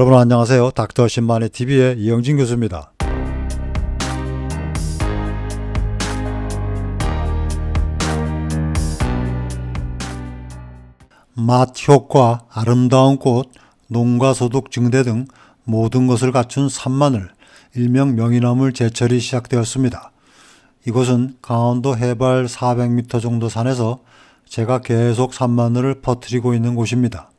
여러분 안녕하세요. 닥터 신만의 TV의 이영진 교수입니다. 맛 효과, 아름다운 꽃, 농가 소득 증대 등 모든 것을 갖춘 산마늘, 일명 명이나물 제철이 시작되었습니다. 이곳은 강원도 해발 400m 정도 산에서 제가 계속 산마늘을 퍼뜨리고 있는 곳입니다.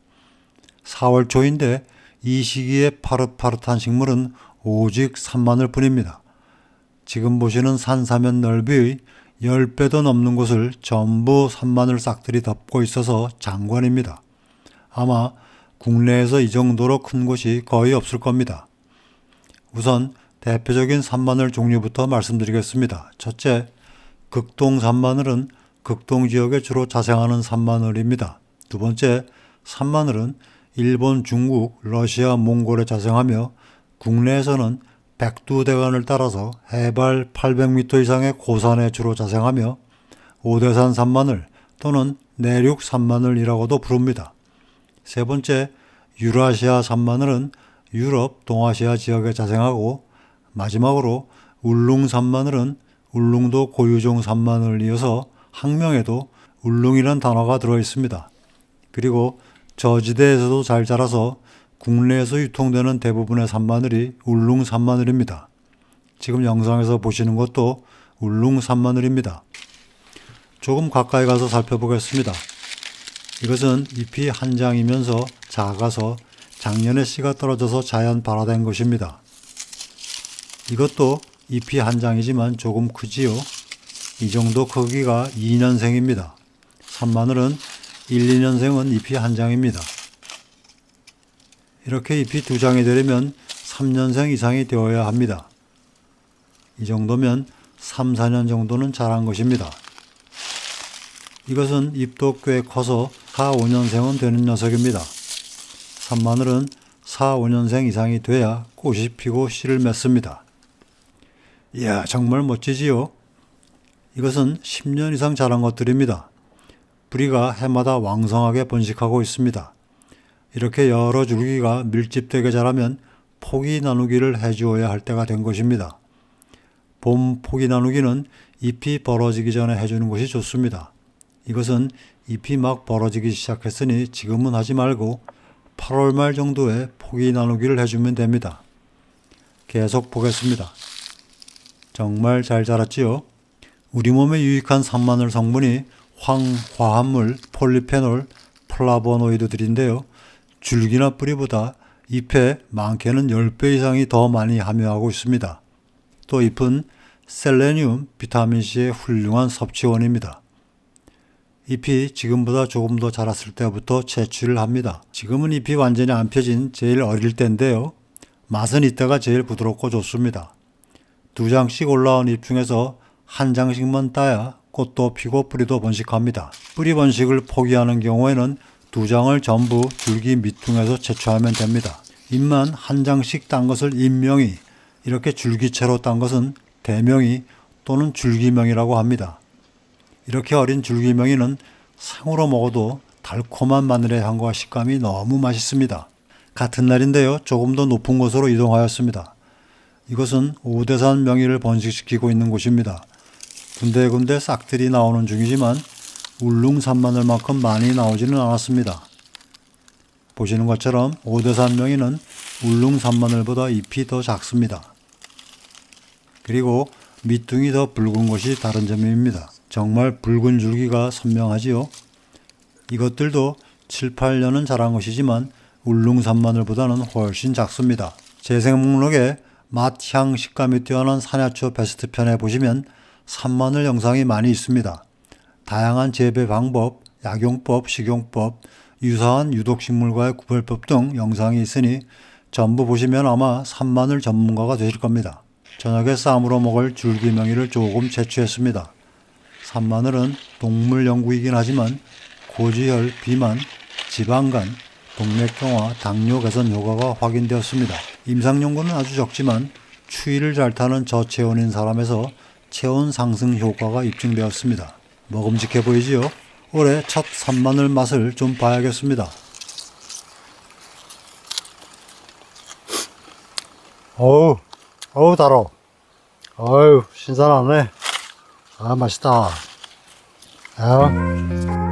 4월 초인데 이 시기에 파릇파릇한 식물은 오직 산마늘 뿐입니다. 지금 보시는 산사면 넓이의 10배도 넘는 곳을 전부 산마늘 싹들이 덮고 있어서 장관입니다. 아마 국내에서 이 정도로 큰 곳이 거의 없을 겁니다. 우선 대표적인 산마늘 종류부터 말씀드리겠습니다. 첫째, 극동 산마늘은 극동 지역에 주로 자생하는 산마늘입니다. 두 번째, 산마늘은 일본, 중국, 러시아, 몽골에 자생하며 국내에서는 백두대간을 따라서 해발 800m 이상의 고산에 주로 자생하며 오대산 산마늘 또는 내륙 산마늘이라고도 부릅니다. 세 번째, 유라시아 산마늘은 유럽, 동아시아 지역에 자생하고 마지막으로 울릉 산마늘은 울릉도 고유종 산마늘 이어서 학명에도 울릉이란 단어가 들어 있습니다. 그리고 저지대에서도 잘 자라서 국내에서 유통되는 대부분의 산마늘이 울릉 산마늘입니다. 지금 영상에서 보시는 것도 울릉 산마늘입니다. 조금 가까이 가서 살펴보겠습니다. 이것은 잎이 한 장이면서 작아서 작년에 씨가 떨어져서 자연 발화된 것입니다. 이것도 잎이 한 장이지만 조금 크지요. 이 정도 크기가 2년생입니다. 산마늘은 1, 2년생은 잎이 한 장입니다. 이렇게 잎이 두 장이 되려면 3년생 이상이 되어야 합니다. 이 정도면 3, 4년 정도는 자란 것입니다. 이것은 잎도 꽤 커서 4, 5년생은 되는 녀석입니다. 산마늘은 4, 5년생 이상이 돼야 꽃이 피고 씨를 맺습니다. 이야, 정말 멋지지요? 이것은 10년 이상 자란 것들입니다. 뿌리가 해마다 왕성하게 번식하고 있습니다. 이렇게 여러 줄기가 밀집되게 자라면 포기 나누기를 해주어야 할 때가 된 것입니다. 봄 포기 나누기는 잎이 벌어지기 전에 해주는 것이 좋습니다. 이것은 잎이 막 벌어지기 시작했으니 지금은 하지 말고 8월 말 정도에 포기 나누기를 해주면 됩니다. 계속 보겠습니다. 정말 잘 자랐지요? 우리 몸에 유익한 산마늘 성분이 황화합물, 폴리페놀, 플라보노이드들인데요. 줄기나 뿌리보다 잎에 많게는 10배 이상이 더 많이 함유하고 있습니다. 또 잎은 셀레늄, 비타민C의 훌륭한 섭취원입니다. 잎이 지금보다 조금 더 자랐을 때부터 채취를 합니다. 지금은 잎이 완전히 안 펴진 제일 어릴 때인데요. 맛은 이때가 제일 부드럽고 좋습니다. 두 장씩 올라온 잎 중에서 한 장씩만 따야 꽃도 피고 뿌리도 번식합니다. 뿌리 번식을 포기하는 경우에는 두 장을 전부 줄기 밑둥에서 채취하면 됩니다. 잎만 한 장씩 딴 것을 잎명이, 이렇게 줄기채로 딴 것은 대명이 또는 줄기명이라고 합니다. 이렇게 어린 줄기명이는 생으로 먹어도 달콤한 마늘의 향과 식감이 너무 맛있습니다. 같은 날인데요. 조금 더 높은 곳으로 이동하였습니다. 이것은 오대산 명이를 번식시키고 있는 곳입니다. 군데군데 싹들이 나오는 중이지만 울릉 산마늘만큼 많이 나오지는 않았습니다. 보시는 것처럼 오대산 명이는 울릉 산마늘보다 잎이 더 작습니다. 그리고 밑둥이 더 붉은 것이 다른 점입니다. 정말 붉은 줄기가 선명하지요. 이것들도 7, 8년은 자란 것이지만 울릉 산마늘보다는 훨씬 작습니다. 재생 목록에 맛, 향, 식감이 뛰어난 산야초 베스트 편에 보시면 산마늘 영상이 많이 있습니다. 다양한 재배 방법, 약용법, 식용법, 유사한 유독식물과의 구별법 등 영상이 있으니 전부 보시면 아마 산마늘 전문가가 되실 겁니다. 저녁에 쌈으로 먹을 줄기명이를 조금 채취했습니다. 산마늘은 동물 연구이긴 하지만 고지혈, 비만, 지방간, 동맥경화, 당뇨 개선 효과가 확인되었습니다. 임상 연구는 아주 적지만 추위를 잘 타는 저체온인 사람에서 체온 상승 효과가 입증되었습니다. 먹음직해 보이지요? 올해 첫 산마늘 맛을 좀 봐야겠습니다. 어우, 어우, 달어. 어우, 신선하네. 아, 맛있다. 아.